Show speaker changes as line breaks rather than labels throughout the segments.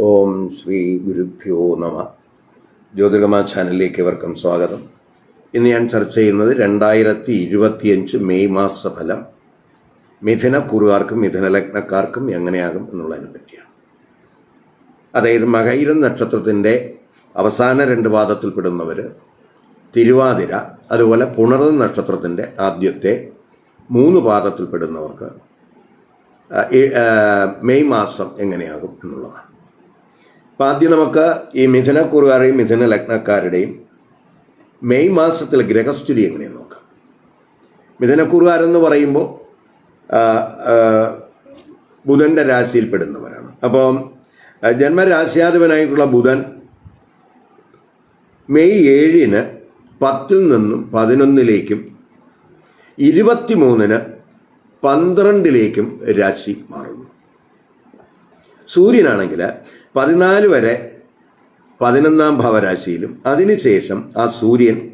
ഓം ശ്രീ ഗുരുഭ്യോ നമ. ജ്യോതിർഗമ ചാനലിലേക്ക് ഇവർക്കും സ്വാഗതം. ഇന്ന് ഞാൻ ചർച്ച ചെയ്യുന്നത് രണ്ടായിരത്തി ഇരുപത്തിയഞ്ച് മെയ് മാസ ഫലം മിഥുന കുറുകാർക്കും മിഥുന ലഗ്നക്കാർക്കും എങ്ങനെയാകും എന്നുള്ളതിനെ പറ്റിയാണ്. അതായത് മകൈരം നക്ഷത്രത്തിന്റെ അവസാന രണ്ട് പാദത്തിൽപ്പെടുന്നവർ തിരുവാതിര അതുപോലെ പുണർന്ന നക്ഷത്രത്തിന്റെ ആദ്യത്തെ മൂന്ന് പാദത്തിൽപ്പെടുന്നവർക്ക് മെയ് മാസം എങ്ങനെയാകും എന്നുള്ളതാണ്. അപ്പം ആദ്യം നമുക്ക് ഈ മിഥുനക്കുറുകാരുടെയും മിഥുന ലഗ്നക്കാരുടെയും മെയ് മാസത്തിൽ ഗ്രഹസ്ഥിതി എങ്ങനെയെന്ന് നോക്കാം? മിഥുനക്കുറുകാരെന്ന് പറയുമ്പോൾ ബുധന്റെ രാശിയിൽപ്പെടുന്നവരാണ്. അപ്പോൾ ജന്മരാശ്യാധിപനായിട്ടുള്ള ബുധൻ മെയ് ഏഴിന് പത്തിൽ നിന്നും പതിനൊന്നിലേക്കും ഇരുപത്തിമൂന്നിന് പന്ത്രണ്ടിലേക്കും രാശി മാറുന്നു. സൂര്യനാണെങ്കിൽ പതിനാല് വരെ പതിനൊന്നാം ഭാവരാശിയിലും അതിനുശേഷം ആ സൂര്യൻ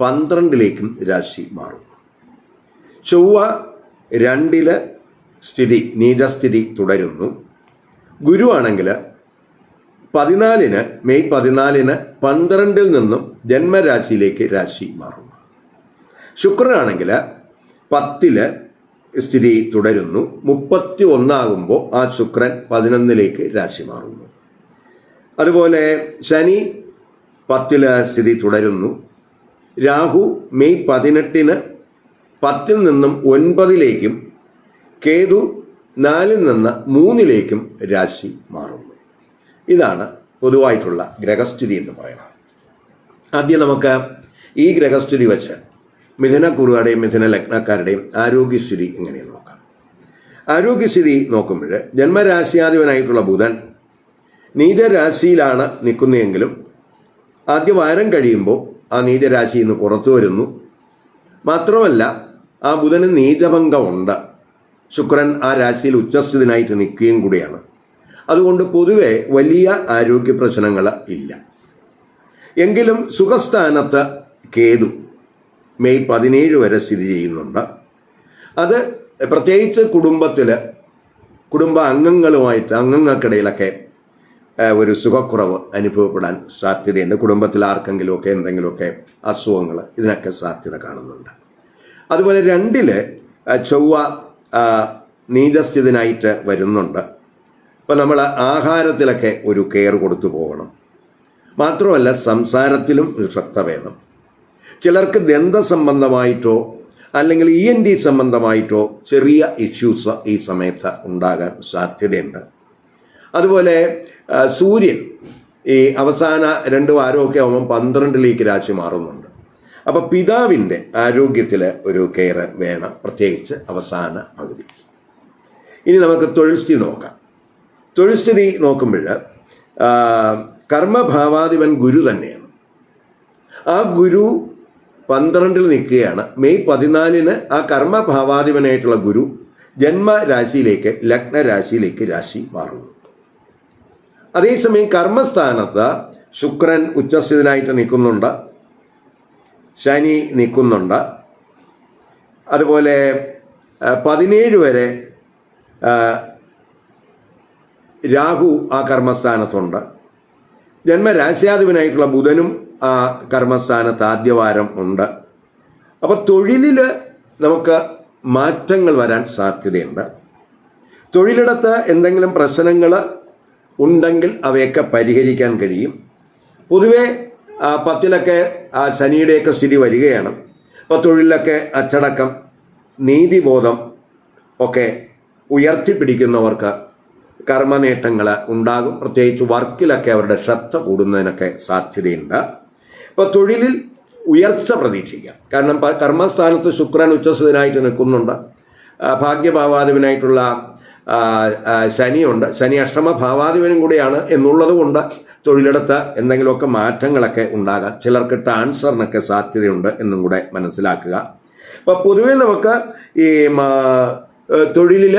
പന്ത്രണ്ടിലേക്കും രാശി മാറും. ചൊവ്വ രണ്ടിൽ സ്ഥിതി നീചസ്ഥിതി തുടരുന്നു. ഗുരുവാണെങ്കിൽ പതിനാലിന് മെയ് പതിനാലിന് പന്ത്രണ്ടിൽ നിന്നും ജന്മരാശിയിലേക്ക് രാശി മാറുന്നു ശുക്രനാണെങ്കിൽ പത്തിൽ സ്ഥിതി തുടരുന്നു. മുപ്പത്തി ഒന്നാകുമ്പോൾ ആ ശുക്രൻ പതിനൊന്നിലേക്ക് രാശി മാറുന്നു. അതുപോലെ ശനി പത്തിൽ സ്ഥിതി തുടരുന്നു. രാഹു മെയ് പതിനെട്ടിന് പത്തിൽ നിന്നും ഒൻപതിലേക്കും കേതു നാലിൽ നിന്ന് മൂന്നിലേക്കും രാശി മാറുന്നു. ഇതാണ് പൊതുവായിട്ടുള്ള ഗ്രഹസ്ഥിതി എന്ന് പറയുന്നത്. ആദ്യം നമുക്ക് ഈ ഗ്രഹസ്ഥിതി വെച്ച് മിഥുന കുറുകളുടെയും മിഥുന ലഗ്നക്കാരുടെയും ആരോഗ്യസ്ഥിതി എങ്ങനെയെന്ന് നോക്കാം. ആരോഗ്യസ്ഥിതി നോക്കുമ്പോൾ ജന്മരാശിയാധിപനായിട്ടുള്ള ബുധൻ നീചരാശിയിലാണ് നിൽക്കുന്നതെങ്കിലും ആദ്യ വാരം കഴിയുമ്പോൾ ആ നീചരാശിയിൽ നിന്ന് പുറത്തു വരുന്നു. മാത്രമല്ല ആ ബുധന് നീചഭംഗമുണ്ട്. ശുക്രൻ ആ രാശിയിൽ ഉച്ചസ്ഥിതനായിട്ട് നിൽക്കുകയും കൂടിയാണ്. അതുകൊണ്ട് പൊതുവെ വലിയ ആരോഗ്യ പ്രശ്നങ്ങൾ ഇല്ല. എങ്കിലും സുഖസ്ഥാനത്ത് കേതു മെയ് പതിനേഴ് വരെ സ്ഥിതി ചെയ്യുന്നുണ്ട്. അത് പ്രത്യേകിച്ച് കുടുംബത്തിൽ കുടുംബ അംഗങ്ങളുമായിട്ട് അംഗങ്ങൾക്കിടയിലൊക്കെ ഒരു സുഖക്കുറവ് അനുഭവപ്പെടാൻ സാധ്യതയുണ്ട്. കുടുംബത്തിൽ ആർക്കെങ്കിലുമൊക്കെ എന്തെങ്കിലുമൊക്കെ അസുഖങ്ങൾ ഇതിനൊക്കെ സാധ്യത കാണുന്നുണ്ട്. അതുപോലെ രണ്ടിൽ ചൊവ്വ നീചസ്ഥിതനായിട്ട് വരുന്നുണ്ട്. അപ്പോൾ നമ്മൾ ആഹാരത്തിലൊക്കെ ഒരു കെയർ കൊടുത്തു പോകണം. മാത്രമല്ല സംസാരത്തിലും ശ്രദ്ധ വേണം. ചിലർക്ക് ദന്ത സംബന്ധമായിട്ടോ അല്ലെങ്കിൽ ഇ എൻ ഡി സംബന്ധമായിട്ടോ ചെറിയ ഇഷ്യൂസ് ഈ സമയത്ത് ഉണ്ടാകാൻ സാധ്യതയുണ്ട്. അതുപോലെ സൂര്യൻ ഈ അവസാന രണ്ട് വാരമൊക്കെ ആകുമ്പം പന്ത്രണ്ടിലേക്ക് രാശി മാറുന്നുണ്ട്. അപ്പോൾ പിതാവിന്റെ ആരോഗ്യത്തിൽ ഒരു കെയർ വേണം പ്രത്യേകിച്ച് അവസാന പകുതി. ഇനി നമുക്ക് തൊഴിൽ സ്ഥിതി നോക്കാം. തൊഴിൽ സ്ഥിതി നോക്കുമ്പോൾ കർമ്മഭാവാധിപൻ ഗുരു തന്നെയാണ്. ആ ഗുരു പന്ത്രണ്ടിൽ നിൽക്കുകയാണ്. മെയ് പതിനാലിന് ആ കർമ്മഭാവാധിപനായിട്ടുള്ള ഗുരു ജന്മരാശിയിലേക്ക് ലഗ്നരാശിയിലേക്ക് രാശി മാറുന്നു. അതേസമയം കർമ്മസ്ഥാനത്ത് ശുക്രൻ ഉച്ചസ്ഥിതനായിട്ട് നിൽക്കുന്നുണ്ട്. ശനി നിൽക്കുന്നുണ്ട്. അതുപോലെ പതിനേഴ് വരെ രാഹു ആ കർമ്മസ്ഥാനത്തുണ്ട്. ജന്മരാശ്യാധിപനായിട്ടുള്ള ബുധനും ആ കർമ്മസ്ഥാനത്ത് ആദ്യവാരം ഉണ്ട്. അപ്പോൾ തൊഴിലിൽ നമുക്ക് മാറ്റങ്ങൾ വരാൻ സാധ്യതയുണ്ട്. തൊഴിലിടത്ത് എന്തെങ്കിലും പ്രശ്നങ്ങൾ ഉണ്ടെങ്കിൽ അവയൊക്കെ പരിഹരിക്കാൻ കഴിയും. പൊതുവെ പത്തിലൊക്കെ ആ ശനിയുടെയൊക്കെ സ്ഥിതി വരികയാണ്. അപ്പോൾ തൊഴിലിലൊക്കെ അച്ചടക്കം നീതിബോധം ഒക്കെ ഉയർത്തിപ്പിടിക്കുന്നവർക്ക് കർമ്മനേട്ടങ്ങൾ ഉണ്ടാകും. പ്രത്യേകിച്ച് വർക്കിലൊക്കെ അവരുടെ ശ്രദ്ധ കൂടുന്നതിനൊക്കെ സാധ്യതയുണ്ട്. അപ്പോൾ തൊഴിലിൽ ഉയർച്ച പ്രതീക്ഷിക്കാം. കാരണം കർമ്മസ്ഥാനത്ത് ശുക്രൻ ഉച്ചസ്ഥിതനായിട്ട് നിൽക്കുന്നുണ്ട്. ഭാഗ്യഭാവാദവിനായിട്ടുള്ള ശനിയുണ്ട്. ശനി അഷ്ടമ ഭാവാധിപനും കൂടിയാണ് എന്നുള്ളത് കൊണ്ട് തൊഴിലിടത്ത് എന്തെങ്കിലുമൊക്കെ മാറ്റങ്ങളൊക്കെ ഉണ്ടാകാം. ചിലർക്ക് ട്രാൻസ്ഫറിനൊക്കെ സാധ്യതയുണ്ട് എന്നും കൂടെ മനസ്സിലാക്കുക. അപ്പോൾ പൊതുവേ നമുക്ക് ഈ തൊഴിലിൽ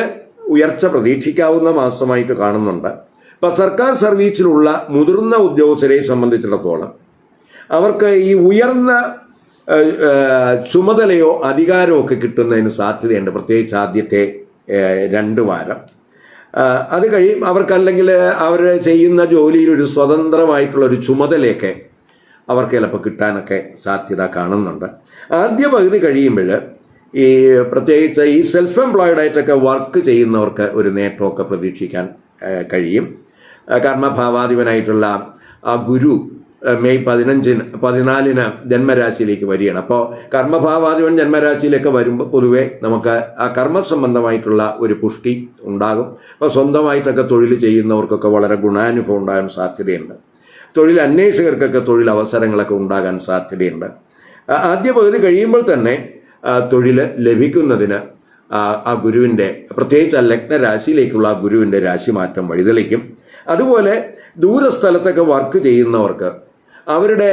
ഉയർച്ച പ്രതീക്ഷിക്കാവുന്ന മാസമായിട്ട് കാണുന്നുണ്ട്. ഇപ്പം സർക്കാർ സർവീസിലുള്ള മുതിർന്ന ഉദ്യോഗസ്ഥരെ സംബന്ധിച്ചിടത്തോളം അവർക്ക് ഈ ഉയർന്ന ചുമതലയോ അധികാരമോ ഒക്കെ കിട്ടുന്നതിന് സാധ്യതയുണ്ട്. പ്രത്യേകിച്ച് ആദ്യത്തെ രണ്ട് വാരം. അത് കഴിയും. അവർക്കല്ലെങ്കിൽ അവർ ചെയ്യുന്ന ജോലിയിൽ ഒരു സ്വതന്ത്രമായിട്ടുള്ള ഒരു ചുമതലയൊക്കെ അവർക്ക് ചിലപ്പോൾ കിട്ടാനൊക്കെ സാധ്യത കാണുന്നുണ്ട്. ആദ്യ പകുതി കഴിയുമ്പോൾ ഈ പ്രത്യേകിച്ച് ഈ സെൽഫ് എംപ്ലോയിഡ് ആയിട്ടൊക്കെ വർക്ക് ചെയ്യുന്നവർക്ക് ഒരു നേട്ടമൊക്കെ പ്രതീക്ഷിക്കാൻ കഴിയും. കർമ്മഭാവാധിപനായിട്ടുള്ള ആ ഗുരു മെയ് പതിനഞ്ചിന് പതിനാലിന് ജന്മരാശിയിലേക്ക് വരികയാണ്. അപ്പോൾ കർമ്മഭാവാധിപൻ ജന്മരാശിയിലേക്ക് വരുമ്പോൾ പൊതുവെ നമുക്ക് ആ കർമ്മ സംബന്ധമായിട്ടുള്ള ഒരു പുഷ്ടി ഉണ്ടാകും. അപ്പോൾ സ്വന്തമായിട്ടൊക്കെ തൊഴിൽ ചെയ്യുന്നവർക്കൊക്കെ വളരെ ഗുണാനുഭവം ഉണ്ടാകാൻ സാധ്യതയുണ്ട്. തൊഴിൽ അന്വേഷകർക്കൊക്കെ തൊഴിൽ അവസരങ്ങളൊക്കെ ഉണ്ടാകാൻ സാധ്യതയുണ്ട്. ആദ്യ പകുതി കഴിയുമ്പോൾ തന്നെ തൊഴിൽ ലഭിക്കുന്നതിന് ആ ഗുരുവിന്റെ പ്രത്യേകിച്ച് ആ ലഗ്നരാശിയിലേക്കുള്ള ആ ഗുരുവിന്റെ രാശിമാറ്റം വഴിതെളിക്കും. അതുപോലെ ദൂരസ്ഥലത്തൊക്കെ വർക്ക് ചെയ്യുന്നവർക്ക് അവരുടെ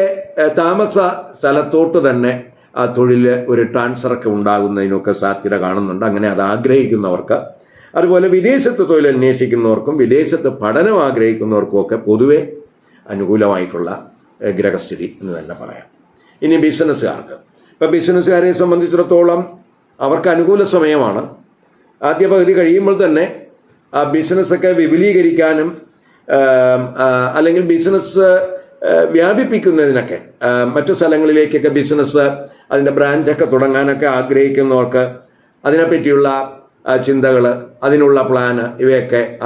താമസ സ്ഥലത്തോട്ട് തന്നെ ആ തൊഴിൽ ഒരു ട്രാൻസ്ഫറൊക്കെ ഉണ്ടാകുന്നതിനൊക്കെ സാധ്യത കാണുന്നുണ്ട്. അങ്ങനെ അത് ആഗ്രഹിക്കുന്നവർക്ക് അതുപോലെ വിദേശത്ത് തൊഴിൽ അന്വേഷിക്കുന്നവർക്കും വിദേശത്ത് പഠനം ആഗ്രഹിക്കുന്നവർക്കും ഒക്കെ പൊതുവെ അനുകൂലമായിട്ടുള്ള ഗ്രഹസ്ഥിതി എന്ന് തന്നെ പറയാം. ഇനി ബിസിനസ്സുകാർക്ക്. ഇപ്പം ബിസിനസ്സുകാരെ സംബന്ധിച്ചിടത്തോളം അവർക്ക് അനുകൂല സമയമാണ്. ആദ്യ പകുതി കഴിയുമ്പോൾ തന്നെ ആ ബിസിനസ്സൊക്കെ വിപുലീകരിക്കാനും അല്ലെങ്കിൽ ബിസിനസ് വ്യാപിപ്പിക്കുന്നതിനൊക്കെ. മറ്റു സ്ഥലങ്ങളിലേക്കൊക്കെ ബിസിനസ് അതിന്റെ ബ്രാഞ്ചൊക്കെ തുടങ്ങാനൊക്കെ ആഗ്രഹിക്കുന്നവർക്ക് അതിനെപ്പറ്റിയുള്ള ചിന്തകൾ അതിനുള്ള പ്ലാന് ഇവയൊക്കെ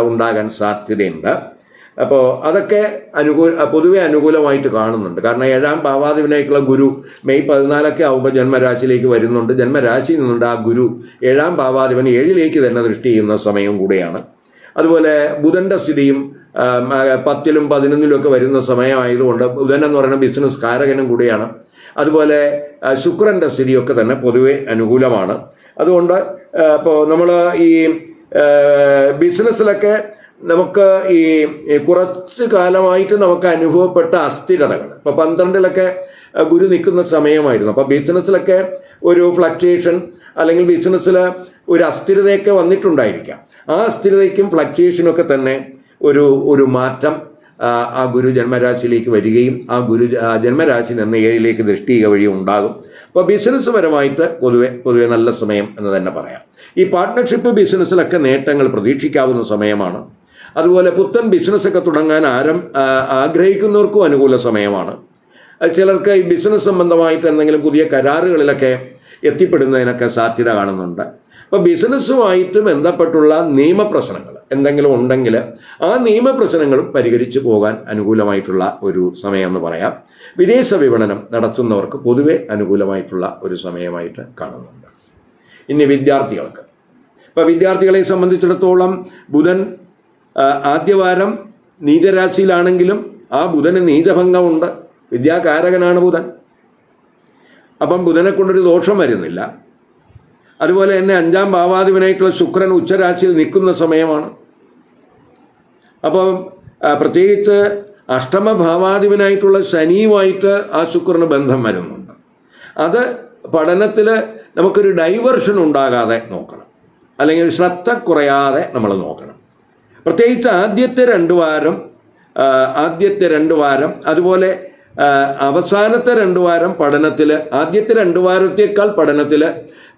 ഉണ്ടാകാൻ സാധ്യതയുണ്ട്. അപ്പോൾ അതൊക്കെ അനുകൂല പൊതുവെ അനുകൂലമായിട്ട് കാണുന്നുണ്ട്. കാരണം ഏഴാം ഭാവാധിപനായിട്ടുള്ള ഗുരു മെയ് പതിനാലൊക്കെ ആകുമ്പോൾ ജന്മരാശിയിലേക്ക് വരുന്നുണ്ട്. ജന്മരാശിയിൽ നിന്നുണ്ട് ആ ഗുരു ഏഴാം ഭാവാധിപൻ ഏഴിലേക്ക് തന്നെ ദൃഷ്ടി ചെയ്യുന്ന സമയം കൂടിയാണ്. അതുപോലെ ബുധന്റെ സ്ഥിതിയും പത്തിലും പതിനൊന്നിലും ഒക്കെ വരുന്ന സമയമായതുകൊണ്ട് ബുധൻ എന്ന് പറയുന്ന ബിസിനസ് കാരകനും കൂടിയാണ്. അതുപോലെ ശുക്രന്റെ സ്ഥിതിയൊക്കെ തന്നെ പൊതുവെ അനുകൂലമാണ്. അതുകൊണ്ട് ഇപ്പോൾ നമ്മൾ ഈ ബിസിനസ്സിലൊക്കെ നമുക്ക് ഈ കുറച്ച് കാലമായിട്ട് നമുക്ക് അനുഭവപ്പെട്ട അസ്ഥിരതകൾ. ഇപ്പോൾ പന്ത്രണ്ടിലൊക്കെ ഗുരു നിൽക്കുന്ന സമയമായിരുന്നു. അപ്പോൾ ബിസിനസ്സിലൊക്കെ ഒരു ഫ്ലക്ച്വേഷൻ അല്ലെങ്കിൽ ബിസിനസ്സിൽ ഒരു അസ്ഥിരതയൊക്കെ വന്നിട്ടുണ്ടായിരിക്കാം. ആ അസ്ഥിരതയ്ക്കും ഫ്ലക്ച്വേഷനും ഒക്കെ തന്നെ ഒരു ഒരു മാറ്റം ആ, ഗുരു ജന്മരാശിയിലേക്ക് വരികയും ആ ഗുരു ജന്മരാശി നിന്ന് ഏഴിലേക്ക് ദൃഷ്ടിക വഴി ഉണ്ടാകും. അപ്പോൾ ബിസിനസ് പരമായിട്ട് പൊതുവെ പൊതുവെ നല്ല സമയം എന്ന് തന്നെ പറയാം. ഈ പാർട്ട്ണർഷിപ്പ് ബിസിനസ്സിലൊക്കെ നേട്ടങ്ങൾ പ്രതീക്ഷിക്കാവുന്ന സമയമാണ്. അതുപോലെ പുത്തൻ ബിസിനസ്സൊക്കെ തുടങ്ങാൻ ആരം ആഗ്രഹിക്കുന്നവർക്കും അനുകൂല സമയമാണ്. ചിലർക്ക് ഈ ബിസിനസ് സംബന്ധമായിട്ട് എന്തെങ്കിലും പുതിയ കരാറുകളിലൊക്കെ എത്തിപ്പെടുന്നതിനൊക്കെ സാധ്യത കാണുന്നുണ്ട്. അപ്പോൾ ബിസിനസ്സുമായിട്ട് ബന്ധപ്പെട്ടുള്ള നിയമപ്രശ്നങ്ങൾ എന്തെങ്കിലും ഉണ്ടെങ്കിൽ ആ നിയമപ്രശ്നങ്ങളും പരിഹരിച്ചു പോകാൻ അനുകൂലമായിട്ടുള്ള ഒരു സമയം എന്ന് പറയാം. വിദേശ വിപണനം നടത്തുന്നവർക്ക് പൊതുവെ അനുകൂലമായിട്ടുള്ള ഒരു സമയമായിട്ട് കാണുന്നുണ്ട്. ഇനി വിദ്യാർത്ഥികൾക്ക്. ഇപ്പം വിദ്യാർത്ഥികളെ സംബന്ധിച്ചിടത്തോളം ബുധൻ ആദ്യവാരം നീചരാശിയിലാണെങ്കിലും ആ ബുധന് നീചഭംഗമുണ്ട്. വിദ്യാകാരകനാണ് ബുധൻ. അപ്പം ബുധനെ കൊണ്ടൊരു ദോഷം വരുന്നില്ല. അതുപോലെ തന്നെ അഞ്ചാം ഭാവാധിപനായിട്ടുള്ള ശുക്രൻ ഉച്ചരാശിയിൽ നിൽക്കുന്ന സമയമാണ്. അപ്പം പ്രത്യേകിച്ച് അഷ്ടമഭാവാധിപനായിട്ടുള്ള ശനിയുമായിട്ട് ആ ശുക്രന് ബന്ധം വരുന്നുണ്ട്. അത് പഠനത്തിൽ നമുക്കൊരു ഡൈവേർഷൻ ഉണ്ടാകാതെ നോക്കണം. അല്ലെങ്കിൽ ശ്രദ്ധ കുറയാതെ നമ്മൾ നോക്കണം. പ്രത്യേകിച്ച് ആദ്യത്തെ രണ്ട് വാരം ആദ്യത്തെ രണ്ട് വാരം അതുപോലെ അവസാനത്തെ രണ്ട് വാരം പഠനത്തിൽ ആദ്യത്തെ രണ്ട് വാരത്തേക്കാൾ പഠനത്തിൽ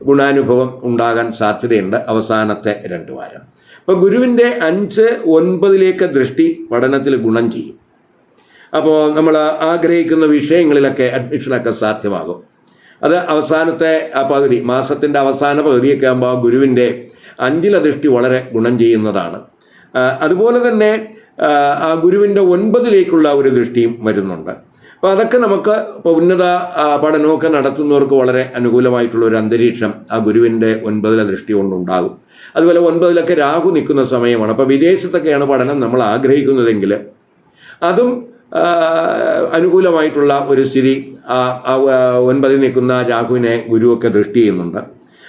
ഗുണാനുഭവം ഉണ്ടാകാൻ സാധ്യതയുണ്ട് അവസാനത്തെ രണ്ട് വാരം. അപ്പോൾ ഗുരുവിന്റെ അഞ്ച് ഒൻപതിലേക്ക് ദൃഷ്ടി പഠനത്തിൽ ഗുണം ചെയ്യും. അപ്പോൾ നമ്മൾ ആഗ്രഹിക്കുന്ന വിഷയങ്ങളിലൊക്കെ അഡ്മിഷനൊക്കെ സാധ്യമാകും. അത് അവസാനത്തെ പകുതി മാസത്തിന്റെ അവസാന പകുതിയൊക്കെ ആകുമ്പോൾ ഗുരുവിന്റെ അഞ്ചില ദൃഷ്ടി വളരെ ഗുണം ചെയ്യുന്നതാണ്. അതുപോലെ തന്നെ ആ ഗുരുവിന്റെ ഒൻപതിലേക്കുള്ള ഒരു ദൃഷ്ടിയും വരുന്നുണ്ട്. അപ്പോൾ അതൊക്കെ നമുക്ക് ഇപ്പോൾ ഉന്നത പഠനമൊക്കെ നടത്തുന്നവർക്ക് വളരെ അനുകൂലമായിട്ടുള്ള ഒരു അന്തരീക്ഷം ആ ഗുരുവിന്റെ ഒൻപതിലെ ദൃഷ്ടി കൊണ്ടുണ്ടാകും. അതുപോലെ ഒൻപതിലൊക്കെ രാഹു നിൽക്കുന്ന സമയമാണ്. അപ്പോൾ വിദേശത്തൊക്കെയാണ് പഠനം നമ്മൾ ആഗ്രഹിക്കുന്നതെങ്കിൽ അതും അനുകൂലമായിട്ടുള്ള ഒരു സ്ഥിതി ഒൻപതിൽ നിൽക്കുന്ന രാഹുവിനെ ഗുരുവൊക്കെ ദൃഷ്ടി ചെയ്യുന്നുണ്ട്.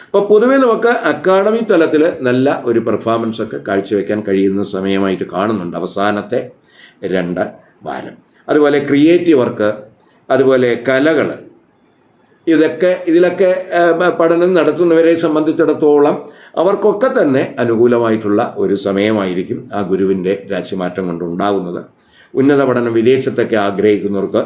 അപ്പോൾ പൊതുവേ നമുക്ക് അക്കാഡമി തലത്തിൽ നല്ല ഒരു പെർഫോമൻസ് ഒക്കെ കാഴ്ചവെക്കാൻ കഴിയുന്ന സമയമായിട്ട് കാണുന്നുണ്ട്. അവസാനത്തെ രണ്ട് വാരം. അതുപോലെ ക്രിയേറ്റീവ് വർക്ക് അതുപോലെ കലകൾ ഇതൊക്കെ ഇതിലൊക്കെ പഠനം നടത്തുന്നവരെ സംബന്ധിച്ചിടത്തോളം അവർക്കൊക്കെ തന്നെ അനുകൂലമായിട്ടുള്ള ഒരു സമയമായിരിക്കും ആ ഗുരുവിന്റെ രാശിമാറ്റം കൊണ്ടുണ്ടാകുന്നത്. ഉന്നത പഠനം വിദേശത്തൊക്കെ ആഗ്രഹിക്കുന്നവർക്ക്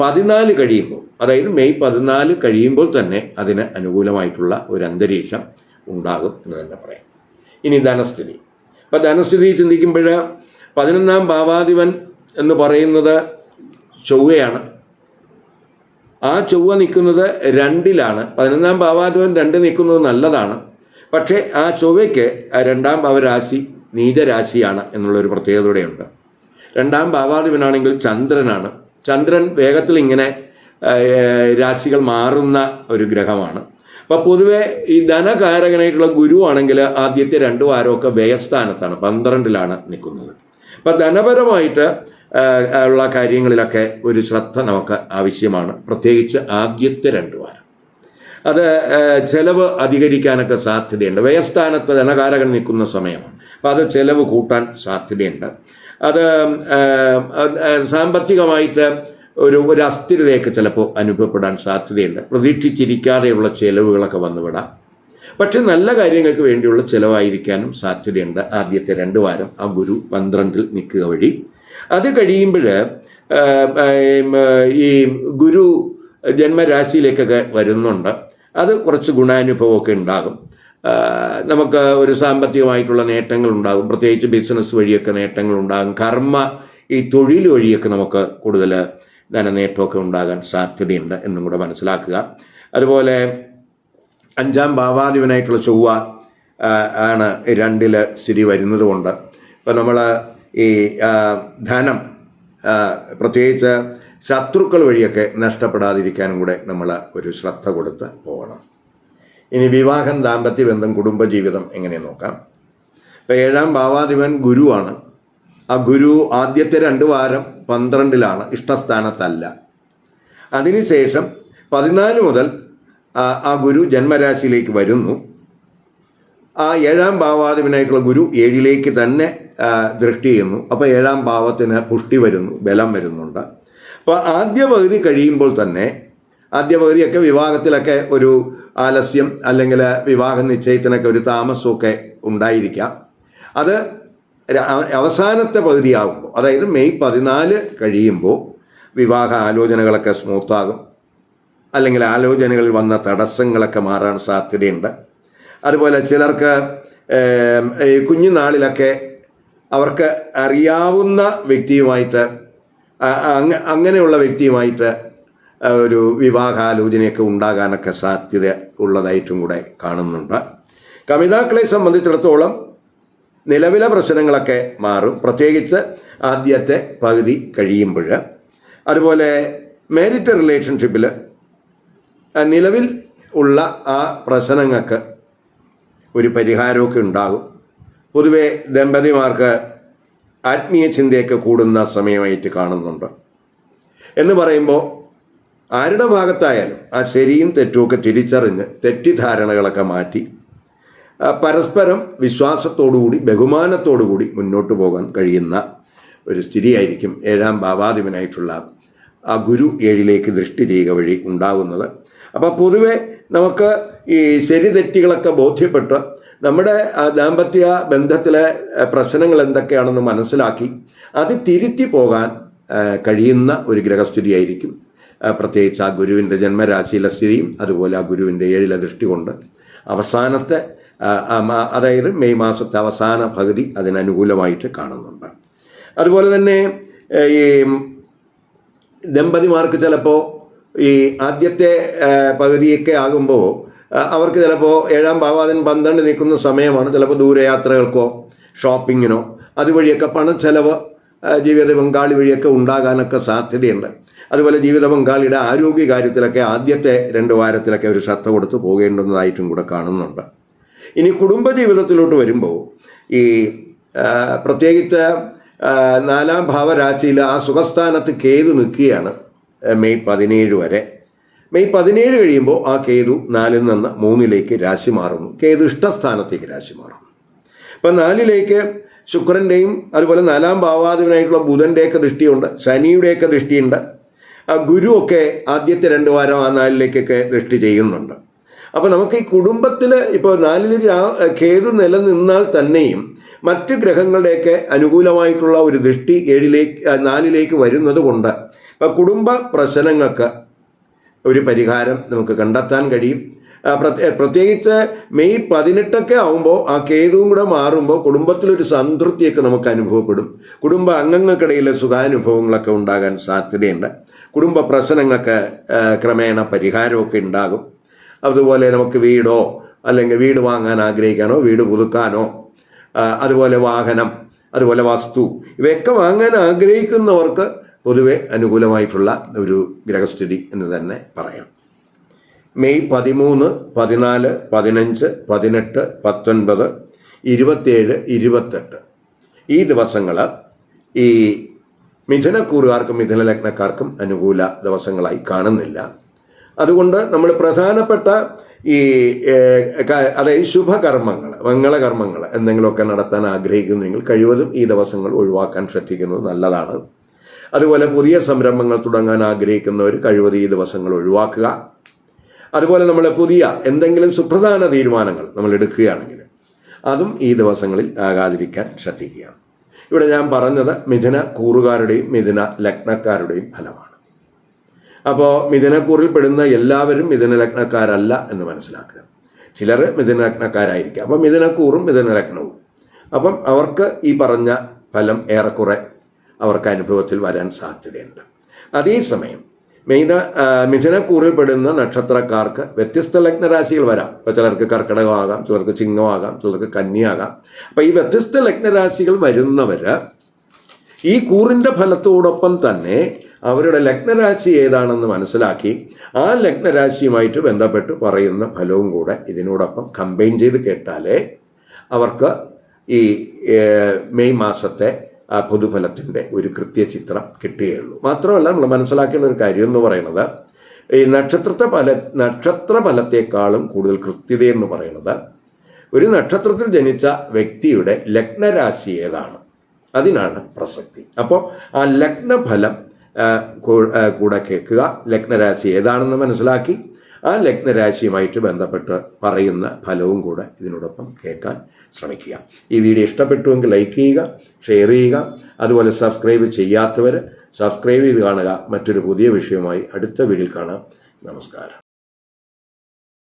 പതിനാല് കഴിയുമ്പോൾ അതായത് മെയ് പതിനാല് കഴിയുമ്പോൾ തന്നെ അതിന് അനുകൂലമായിട്ടുള്ള ഒരു അന്തരീക്ഷം ഉണ്ടാകും എന്ന് തന്നെ പറയാം. ഇനി ധനസ്ഥിതി. ഇപ്പം ധനസ്ഥിതി ചിന്തിക്കുമ്പോൾ പതിനൊന്നാം ഭാവാധിപൻ എന്ന് പറയുന്നത് ചൊവ്വയാണ്. ആ ചൊവ്വ നിൽക്കുന്നത് രണ്ടിലാണ്. പതിനൊന്നാം ഭാവാധിപൻ രണ്ട് നിൽക്കുന്നത് നല്ലതാണ്. പക്ഷേ ആ ചൊവ്വയ്ക്ക് രണ്ടാം ഭാവരാശി നീചരാശിയാണ് എന്നുള്ളൊരു പ്രത്യേകതയുണ്ട് രണ്ടാം ഭാവാധിപനാണെങ്കിൽ ചന്ദ്രനാണ്. ചന്ദ്രൻ വേഗത്തിൽ ഇങ്ങനെ രാശികൾ മാറുന്ന ഒരു ഗ്രഹമാണ്. അപ്പോൾ പൊതുവെ ഈ ധനകാരകനായിട്ടുള്ള ഗുരുവാണെങ്കിൽ ആദ്യത്തെ രണ്ടു വാരമൊക്കെ വ്യയസ്ഥാനത്താണ് പന്ത്രണ്ടിലാണ് നിൽക്കുന്നത്. അപ്പം ധനപരമായിട്ട് ഉള്ള കാര്യങ്ങളിലൊക്കെ ഒരു ശ്രദ്ധ നമുക്ക് ആവശ്യമാണ്. പ്രത്യേകിച്ച് ആദ്യത്തെ രണ്ട് വാരം. അത് ചെലവ് അധികരിക്കാനൊക്കെ സാധ്യതയുണ്ട്. വ്യയസ്ഥാനത്ത് ധനകാരകൻ നിൽക്കുന്ന സമയമാണ്. അപ്പം അത് ചെലവ് കൂട്ടാൻ സാധ്യതയുണ്ട്. അത് സാമ്പത്തികമായിട്ട് ഒരു ഒരു അസ്ഥിരതയൊക്കെ ചിലപ്പോൾ അനുഭവപ്പെടാൻ സാധ്യതയുണ്ട്. പ്രതീക്ഷിച്ചിരിക്കാതെയുള്ള ചെലവുകളൊക്കെ വന്നുവിടാം. പക്ഷെ നല്ല കാര്യങ്ങൾക്ക് വേണ്ടിയുള്ള ചിലവായിരിക്കാനും സാധ്യതയുണ്ട്. ആദ്യത്തെ രണ്ട് വാരം ആ ഗുരു പന്ത്രണ്ടിൽ നിൽക്കുക വഴി. അത് കഴിയുമ്പോൾ ഈ ഗുരു ജന്മരാശിയിലേക്കൊക്കെ വരുന്നുണ്ട്. അത് കുറച്ച് ഗുണാനുഭവമൊക്കെ ഉണ്ടാകും. നമുക്ക് ഒരു സാമ്പത്തികമായിട്ടുള്ള നേട്ടങ്ങൾ ഉണ്ടാകും. പ്രത്യേകിച്ച് ബിസിനസ് വഴിയൊക്കെ നേട്ടങ്ങൾ ഉണ്ടാകും. കർമ്മ ഈ തൊഴിൽ വഴിയൊക്കെ നമുക്ക് കൂടുതൽ ധനനേട്ടമൊക്കെ ഉണ്ടാകാൻ സാധ്യതയുണ്ട് എന്നും കൂടെ മനസ്സിലാക്കുക. അതുപോലെ അഞ്ചാം ഭാവാധിപനായിട്ടുള്ള ചൊവ്വ ആണ് രണ്ടിൽ സ്ഥിതി വരുന്നത് കൊണ്ട് ഇപ്പം നമ്മൾ ഈ ധനം പ്രത്യേകിച്ച് ശത്രുക്കൾ വഴിയൊക്കെ നഷ്ടപ്പെടാതിരിക്കാനും കൂടെ നമ്മൾ ഒരു ശ്രദ്ധ കൊടുത്ത് പോകണം. ഇനി വിവാഹം ദാമ്പത്യ ബന്ധം കുടുംബജീവിതം എങ്ങനെ നോക്കാം? ഇപ്പം ഏഴാം ഭാവാധിപൻ ഗുരുവാണ്. ആ ഗുരു ആദ്യത്തെ രണ്ട് വാരം പന്ത്രണ്ടിലാണ് ഇഷ്ടസ്ഥാനത്തല്ല. അതിനുശേഷം പതിനാല് മുതൽ ആ ഗുരു ജന്മരാശിയിലേക്ക് വരുന്നു. ആ ഏഴാം ഭാവാധിപനായിട്ടുള്ള ഗുരു ഏഴിലേക്ക് തന്നെ ദൃഷ്ടി ചെയ്യുന്നു. അപ്പോൾ ഏഴാം ഭാവത്തിന് പുഷ്ടി വരുന്നു ബലം വരുന്നുണ്ട്. അപ്പോൾ ആദ്യ പകുതി കഴിയുമ്പോൾ തന്നെ ആദ്യ പകുതിയൊക്കെ വിവാഹത്തിലൊക്കെ ഒരു ആലസ്യം അല്ലെങ്കിൽ വിവാഹ നിശ്ചയത്തിനൊക്കെ ഒരു താമസമൊക്കെ ഉണ്ടായിരിക്കാം. അത് അവസാനത്തെ പകുതിയാകുമ്പോൾ അതായത് മെയ് പതിനാല് കഴിയുമ്പോൾ വിവാഹ ആലോചനകളൊക്കെ സ്മൂത്താകും അല്ലെങ്കിൽ ആലോചനകളിൽ വന്ന തടസ്സങ്ങളൊക്കെ മാറാൻ സാധ്യതയുണ്ട്. അതുപോലെ ചിലർക്ക് കുഞ്ഞുനാളിലൊക്കെ അവർക്ക് അറിയാവുന്ന വ്യക്തിയുമായിട്ട് അങ്ങനെയുള്ള വ്യക്തിയുമായിട്ട് ഒരു വിവാഹാലോചനയൊക്കെ ഉണ്ടാകാനൊക്കെ സാധ്യത ഉള്ളതായിട്ടും കൂടെ കാണുന്നുണ്ട്. കമിതാക്കളെ സംബന്ധിച്ചിടത്തോളം നിലവിലെ പ്രശ്നങ്ങളൊക്കെ മാറും. പ്രത്യേകിച്ച് ആദ്യത്തെ പകുതി കഴിയുമ്പോൾ. അതുപോലെ മേരിറ്റ് റിലേഷൻഷിപ്പിൽ നിലവിൽ ഉള്ള ആ പ്രശ്നങ്ങൾക്ക് ഒരു പരിഹാരമൊക്കെ ഉണ്ടാകും. പൊതുവെ ദമ്പതിമാർക്ക് ആത്മീയ ചിന്തയൊക്കെ കൂടുന്ന സമയമായിട്ട് കാണുന്നുണ്ട്. എന്ന് പറയുമ്പോൾ ആരുടെ ഭാഗത്തായാലും ആ ശരിയും തെറ്റുമൊക്കെ തിരിച്ചറിഞ്ഞ് തെറ്റിദ്ധാരണകളൊക്കെ മാറ്റി പരസ്പരം വിശ്വാസത്തോടുകൂടി ബഹുമാനത്തോടുകൂടി മുന്നോട്ട് പോകാൻ കഴിയുന്ന ഒരു സ്ഥിതിയായിരിക്കും ഏഴാം ഭാവാധിപനായിട്ടുള്ള ആ ഗുരു ഏഴിലേക്ക് ദൃഷ്ടി ചെയ്യുക വഴി ഉണ്ടാകുന്നത്. അപ്പോൾ പൊതുവെ നമുക്ക് ഈ ശരി തെറ്റുകളൊക്കെ ബോധ്യപ്പെട്ട് നമ്മുടെ ദാമ്പത്യ ബന്ധത്തിലെ പ്രശ്നങ്ങൾ എന്തൊക്കെയാണെന്ന് മനസ്സിലാക്കി അത് തിരുത്തി പോകാൻ കഴിയുന്ന ഒരു ഗ്രഹസ്ഥിതിയായിരിക്കും. പ്രത്യേകിച്ച് ആ ഗുരുവിന്റെ ജന്മരാശിയിലെ സ്ഥിതിയും അതുപോലെ ആ ഗുരുവിന്റെ ഏഴിലെ ദൃഷ്ടി കൊണ്ട്. അവസാനത്തെ അതായത് മെയ് മാസത്തെ അവസാന പകുതി അതിനനുകൂലമായിട്ട് കാണുന്നുണ്ട്. അതുപോലെ തന്നെ ഈ ദമ്പതിമാർക്ക് ചിലപ്പോൾ ഈ ആദ്യത്തെ പകുതിയൊക്കെ ആകുമ്പോൾ അവർക്ക് ചിലപ്പോൾ ഏഴാം ഭാവാതിൻ പന്ത്രണ്ട് നിൽക്കുന്ന സമയമാണ് ചിലപ്പോൾ ദൂരയാത്രകൾക്കോ ഷോപ്പിങ്ങിനോ അതുവഴിയൊക്കെ പണച്ചെലവ് ചിലവ് ജീവിത പങ്കാളി വഴിയൊക്കെ ഉണ്ടാകാനൊക്കെ സാധ്യതയുണ്ട്. അതുപോലെ ജീവിത പങ്കാളിയുടെ ആരോഗ്യ കാര്യത്തിലൊക്കെ ആദ്യത്തെ രണ്ട് വാരത്തിലൊക്കെ ഒരു ശ്രദ്ധ കൊടുത്ത് പോകേണ്ടുന്നതായിട്ടും കൂടെ കാണുന്നുണ്ട്. ഇനി കുടുംബജീവിതത്തിലോട്ട് വരുമ്പോൾ ഈ പ്രത്യേകിച്ച് നാലാം ഭാവരാശിയിൽ ആ സുഖസ്ഥാനത്ത് കേതു നിൽക്കുകയാണ് മെയ് പതിനേഴ് വരെ. മെയ് പതിനേഴ് കഴിയുമ്പോൾ ആ കേതു നാലിൽ നിന്ന് മൂന്നിലേക്ക് രാശി മാറുന്നു. കേതു ഇഷ്ടസ്ഥാനത്തേക്ക് രാശി മാറുന്നു. ഇപ്പം നാലിലേക്ക് ശുക്രന്റെയും അതുപോലെ നാലാം ഭാവാധിപനായിട്ടുള്ള ബുധന്റെയൊക്കെ ദൃഷ്ടിയുണ്ട് ശനിയുടെയൊക്കെ ദൃഷ്ടിയുണ്ട്. ആ ഗുരുവൊക്കെ ആദ്യത്തെ രണ്ട് വാരം ആ നാലിലേക്കൊക്കെ ദൃഷ്ടി ചെയ്യുന്നുണ്ട്. അപ്പോൾ നമുക്ക് ഈ കുടുംബത്തിൽ ഇപ്പോൾ നാലിൽ കേതു നിലനിന്നാൽ തന്നെയും മറ്റ് ഗ്രഹങ്ങളുടെയൊക്കെ അനുകൂലമായിട്ടുള്ള ഒരു ദൃഷ്ടി ഏഴിലേക്ക് നാലിലേക്ക് വരുന്നത് കൊണ്ട് കുടുംബ പ്രശ്നങ്ങൾക്ക് ഒരു പരിഹാരം നമുക്ക് കണ്ടെത്താൻ കഴിയും. പ്രത്യേകിച്ച് മെയ് പതിനെട്ടൊക്കെ ആവുമ്പോൾ ആ കേതുവും കൂടെ മാറുമ്പോൾ കുടുംബത്തിലൊരു സംതൃപ്തിയൊക്കെ നമുക്ക് അനുഭവപ്പെടും. കുടുംബ അംഗങ്ങൾക്കിടയിൽ സുഖാനുഭവങ്ങളൊക്കെ ഉണ്ടാകാൻ സാധ്യതയുണ്ട്. കുടുംബ പ്രശ്നങ്ങൾക്ക് ക്രമേണ പരിഹാരമൊക്കെ ഉണ്ടാകും. അതുപോലെ നമുക്ക് വീടോ അല്ലെങ്കിൽ വീട് വാങ്ങാൻ ആഗ്രഹിക്കാനോ വീട് പുതുക്കാനോ അതുപോലെ വാഹനം അതുപോലെ വസ്തു ഇവയൊക്കെ വാങ്ങാൻ ആഗ്രഹിക്കുന്നവർക്ക് പൊതുവെ അനുകൂലമായിട്ടുള്ള ഒരു ഗ്രഹസ്ഥിതി എന്ന് തന്നെ പറയാം. മെയ് പതിമൂന്ന് പതിനാല് പതിനഞ്ച് പതിനെട്ട് പത്തൊൻപത് ഇരുപത്തേഴ് ഇരുപത്തെട്ട്. ഈ ദിവസങ്ങൾ ഈ മിഥുനക്കൂറുകാർക്കും മിഥുന ലഗ്നക്കാർക്കും അനുകൂല ദിവസങ്ങളായി കാണുന്നില്ല. അതുകൊണ്ട് നമ്മൾ പ്രധാനപ്പെട്ട ഈ അതായത് ശുഭകർമ്മങ്ങൾ മംഗളകർമ്മങ്ങൾ എന്തെങ്കിലുമൊക്കെ നടത്താൻ ആഗ്രഹിക്കുന്നെങ്കിൽ കഴിവതും ഈ ദിവസങ്ങൾ ഒഴിവാക്കാൻ ശ്രദ്ധിക്കുന്നത് നല്ലതാണ്. അതുപോലെ പുതിയ സംരംഭങ്ങൾ തുടങ്ങാൻ ആഗ്രഹിക്കുന്നവർ കഴിവത് ഈ ദിവസങ്ങൾ ഒഴിവാക്കുക. അതുപോലെ നമ്മൾ പുതിയ എന്തെങ്കിലും സുപ്രധാന തീരുമാനങ്ങൾ നമ്മൾ എടുക്കുകയാണെങ്കിൽ അതും ഈ ദിവസങ്ങളിൽ ആകാതിരിക്കാൻ ശ്രദ്ധിക്കുക. ഇവിടെ ഞാൻ പറഞ്ഞത് മിഥുന കൂറുകാരുടെയും മിഥുന ലഗ്നക്കാരുടെയും ഫലമാണ്. അപ്പോൾ മിഥുനക്കൂറിൽ പെടുന്ന എല്ലാവരും മിഥുന ലഗ്നക്കാരല്ല എന്ന് മനസ്സിലാക്കുക. ചിലർ മിഥുന ലഗ്നക്കാരായിരിക്കാം. അപ്പം മിഥുനക്കൂറും മിഥുന ലഗ്നവും. അപ്പം അവർക്ക് ഈ പറഞ്ഞ ഫലം ഏറെക്കുറെ അവർക്ക് അനുഭവത്തിൽ വരാൻ സാധ്യതയുണ്ട്. അതേസമയം മീന മിഥുനക്കൂറിൽപ്പെടുന്ന മിഥുനക്കൂറിൽ പെടുന്ന നക്ഷത്രക്കാർക്ക് വ്യത്യസ്ത ലഗ്നരാശികൾ വരാം. ഇപ്പോൾ ചിലർക്ക് കർക്കിടകമാകാം ചിലർക്ക് ചിങ്ങമാകാം ചിലർക്ക് കന്യാകാം അപ്പം ഈ വ്യത്യസ്ത ലഗ്നരാശികൾ വരുന്നവര് ഈ കൂറിന്റെ ഫലത്തോടൊപ്പം തന്നെ അവരുടെ ലഗ്നരാശി ഏതാണെന്ന് മനസ്സിലാക്കി ആ ലഗ്നരാശിയുമായിട്ട് ബന്ധപ്പെട്ട് പറയുന്ന ഫലവും കൂടെ ഇതിനോടൊപ്പം കമ്പൈൻ ചെയ്ത് കേട്ടാലേ അവർക്ക് ഈ മെയ് മാസത്തെ പൊതുഫലത്തിന്റെ ഒരു കൃത്യചിത്രം കിട്ടുകയുള്ളൂ മാത്രമല്ല നമ്മൾ മനസ്സിലാക്കേണ്ട ഒരു കാര്യം എന്ന് പറയുന്നത് ഈ നക്ഷത്രത്തെ ഫല നക്ഷത്ര ഫലത്തെക്കാളും കൂടുതൽ കൃത്യത എന്ന് പറയുന്നത് ഒരു നക്ഷത്രത്തിൽ ജനിച്ച വ്യക്തിയുടെ ലഗ്നരാശി ഏതാണ്? അതിനാണ് പ്രസക്തി. അപ്പോൾ ആ ലഗ്നഫലം ആ, ആ, കൂടെ കേൾക്കുക. ലഗ്നരാശി ഏതാണെന്ന് മനസ്സിലാക്കി. ആ ലഗ്നരാശിയുമായിട്ട് ബന്ധപ്പെട്ട് പറയുന്ന ഫലവും കൂടെ ഇതിനോടൊപ്പം കേൾക്കാൻ ശ്രമിക്കുക. ഈ വീഡിയോ ഇഷ്ടപ്പെട്ടുവെങ്കിൽ ലൈക്ക് ചെയ്യുക ഷെയർ ചെയ്യുക അതുപോലെ സബ്സ്ക്രൈബ് ചെയ്യാത്തവർ സബ്സ്ക്രൈബ് ചെയ്ത് കാണുക. മറ്റൊരു പുതിയ വിഷയവുമായി അടുത്ത വീഡിയോയിൽ കാണാം. നമസ്കാരം.